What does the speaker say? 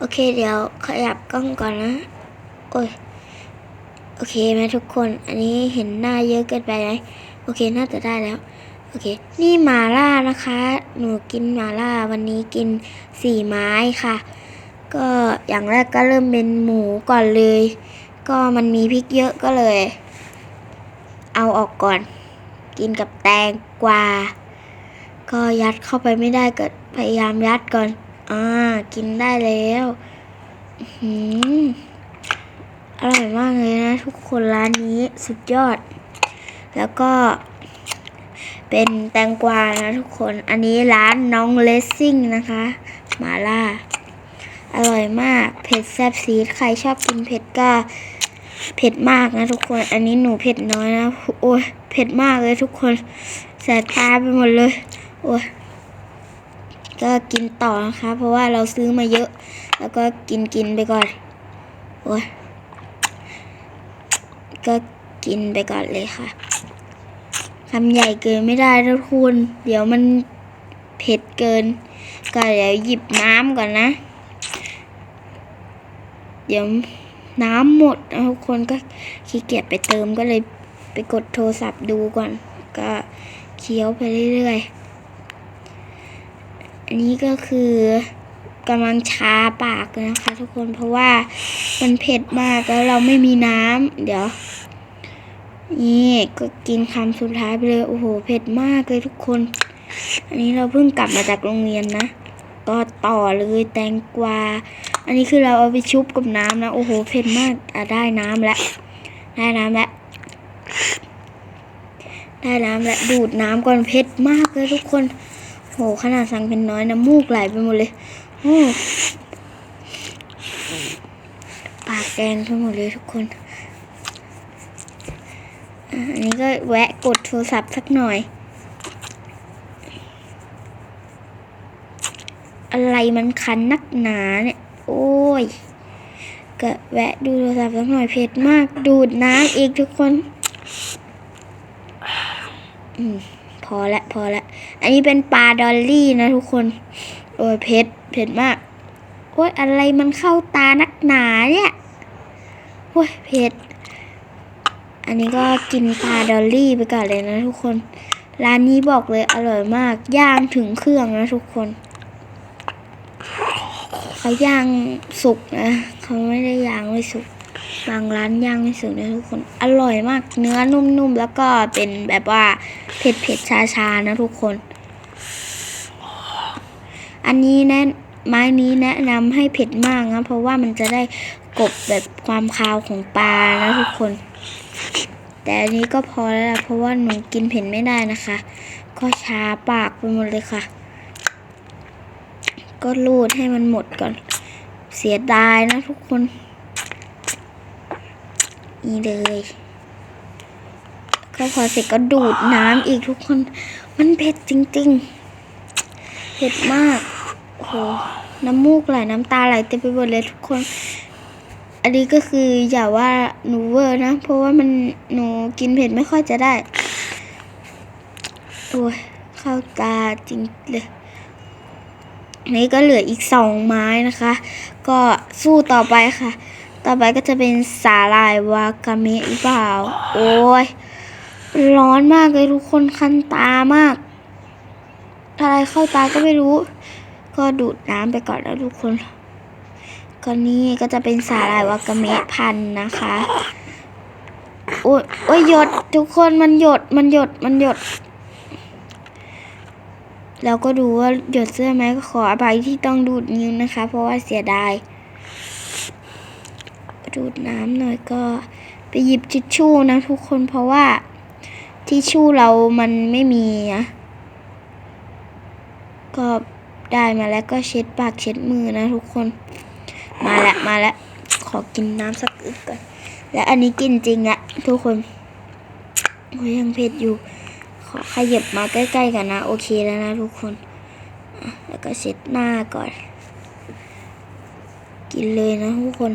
โอเค เดี๋ยวขยับกล้องก่อนนะ โอ้ย โอเคไหมทุกคน อันนี้เห็นหน้าเยอะเกินไปไหมโอเค น่าจะได้แล้ว โอเค นี่หมาล่านะคะ หนูกินหมาล่าวันนี้กินสี่ไม้ค่ะ ก็อย่างแรกก็เริ่มเป็นหมูก่อนเลย ก็มันมีพริกเยอะก็เลย เอาออกก่อน กินกับแตงกวา ก็ยัดเข้าไปไม่ได้ก็พยายามยัดก่อน อ่า กินได้แล้วอื้อหืออร่อยมากเลยนะ ทุกคนร้านนี้สุดยอด แล้วก็ เป็นแตงกวานะทุกคน อันนี้ร้านน้องเลสซิ่งนะคะมาล่า อร่อยมาก เผ็ดแซ่บซีด ใครชอบกินเผ็ดก็เผ็ดมากนะทุกคน อันนี้หนูเผ็ดน้อยนะ โอ้ยเผ็ดมากเลยทุกคนแสบตาไปหมดเลย โอ้ย ก็กินต่อนะคะ เพราะว่าเราซื้อมาเยอะ แล้วก็กินกินไปก่อนโอ้ยก็กินไปก่อนเลยค่ะคำใหญ่เกินไม่ได้ทุกคนเดี๋ยวมันเผ็ดเกิน ก็เดี๋ยวหยิบน้ำก่อนนะ เดี๋ยวน้ำหมดทุกคนก็ขี้เกียจไปเติมก็เลยไปกดโทรศัพท์ดูก่อน ก็เคี้ยวไปเรื่อยๆ อันนี้ก็คือกำลังชาปากเลยนะคะ ทุกคนเพราะว่ามันเผ็ดมากแล้วเราไม่มีน้ำเดี๋ยว นี่ก็กินคำสุดท้ายไปเลยโอ้โหเผ็ดมากเลยทุกคน อันนี้เราเพิ่งกลับมาจากโรงเรียนนะ ก็ต่อเลยแตงกวา อันนี้คือเราเอาไปชุบกับน้ำนะโอ้โหเผ็ดมากอะได้น้ำแล้วได้น้ำแล้วได้น้ำแล้วดูดน้ำก่อนเผ็ดมากเลยทุกคน โหขนาดสั่งเป็นน้อยน้ำมูกไหลไปหมดเลยโอ้ปากแดงไปหมดเลยทุกคนอันนี้ก็แวะกดโทรศัพท์สักหน่อย อะไรมันคันนักหนาเนี่ย โอ้ย ก็แวะดูโทรศัพท์สักหน่อยเผ็ดมาก ดูดน้ำอีกทุกคน อืม พอละพอละ อันนี้เป็นปลาดอลลี่นะทุกคน โอ้ยเผ็ดเผ็ดมาก โอ้ยอะไรมันเข้าตานักหนาเนี่ยโอ้ยเผ็ด อันนี้ก็กินปลาดอลลี่ไปก่อนเลยนะทุกคน ร้านนี้บอกเลยอร่อยมาก ย่างถึงเครื่องนะทุกคนเขาย่างสุกนะเขาไม่ได้ย่างไม่สุก บางร้านย่างไม่สุกนะทุกคน อร่อยมาก เนื้อนุ่มๆ แล้วก็เป็นแบบว่าเผ็ดเผ็ดชาชาๆ นะทุกคน อันนี้แนะไม้นี้แนะนำให้เผ็ดมากนะ เพราะว่ามันจะได้กบแบบความคาวของปลานะทุกคน แต่อันนี้ก็พอแล้วละเพราะว่าหนูกินเผ็ดไม่ได้นะคะ ก็ชาปากไปหมดเลยค่ะ ก็รูดให้มันหมดก่อน เสียดายนะทุกคน นี่เลย ก็พอเสร็จก็ดูดน้ำอีกทุกคน มันเผ็ดจริงๆ เผ็ดมาก โอ้โห น้ำมูกไหลน้ำตาไหลเต็มไปหมดเลยทุกคน อันนี้ก็คืออย่าว่าหนูเวอร์นะ เพราะว่ามันหนูกินเผ็ดไม่ค่อยจะได้ โอ้ยเข้าตาจริงเลยนี่ก็เหลืออีกสองไม้นะคะ ก็สู้ต่อไปค่ะ ต่อไปก็จะเป็นสาลายวากาเมะหรือเปล่า โอ้ย ร้อนมากเลยทุกคนคันตามาก อะไรเข้าตาก็ไม่รู้ ก็ดูดน้ำไปก่อนแล้วทุกคน ก็นี่ก็จะเป็นสาลายวากาเมะพันนะคะ โอ้ยโอ้ยหยดทุกคนมันหยดมันหยดมันหยดแล้วก็ดูว่าหยดเสื้อไหมก็ขออภัยที่ต้องดูดนิ้วนะคะ เพราะว่าเสียดาย ดูดน้ำหน่อยก็ไปหยิบทิชชู่นะทุกคนเพราะว่าทิชชู่เรามันไม่มีนะก็ได้มาแล้วก็เช็ดปากเช็ดมือนะทุกคน มาละมาละขอกินน้ำสักอึกก่อน และอันนี้กินจริงอะทุกคนโอ้ยยังเผ็ดอยู่ ขอขยับมาใกล้ ๆกันนะ โอเคแล้วนะทุกคน แล้วก็เช็ดหน้าก่อน กินเลยนะทุกคน